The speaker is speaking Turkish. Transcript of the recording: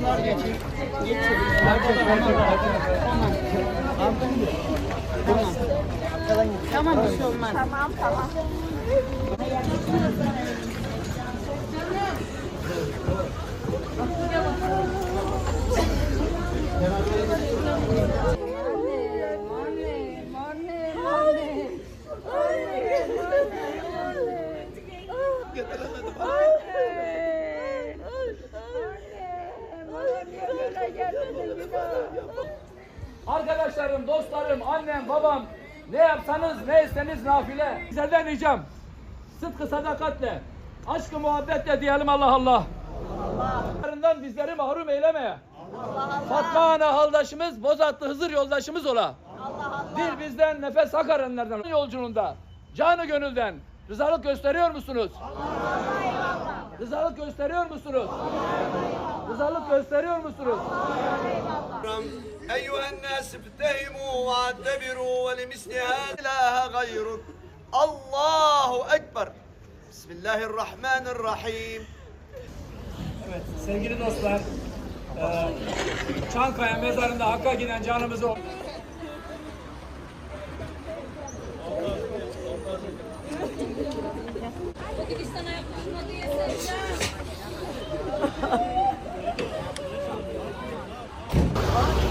Onlar geçin. Geçin. Tamam. Tamam. Bir şey olmaz. Tamam tamam. Arkadaşlarım, dostlarım, annem, babam ne yapsanız ne etseniz nafile. Sizlerden ricam sıdkı sadakatle, aşkı muhabbetle diyelim Allah Allah. Allah'ından bizleri mahrum eyleme. Fatma ana haldaşımız, Bozatlı Hızır yoldaşımız ola. Bir bizden nefes hak erenlerden yolculuğunda canı gönülden rızalık gösteriyor musunuz? Rızalık gösteriyor musunuz? Rızalık gösteriyor musunuz? أيها الناس افتهموا واعتبروا ولمثل هذا إله غيرك الله أكبر بسم الله الرحمن الرحيم Evet sevgili dostlar, eee, Çankaya mezarında Hakk'a giden canımızı What?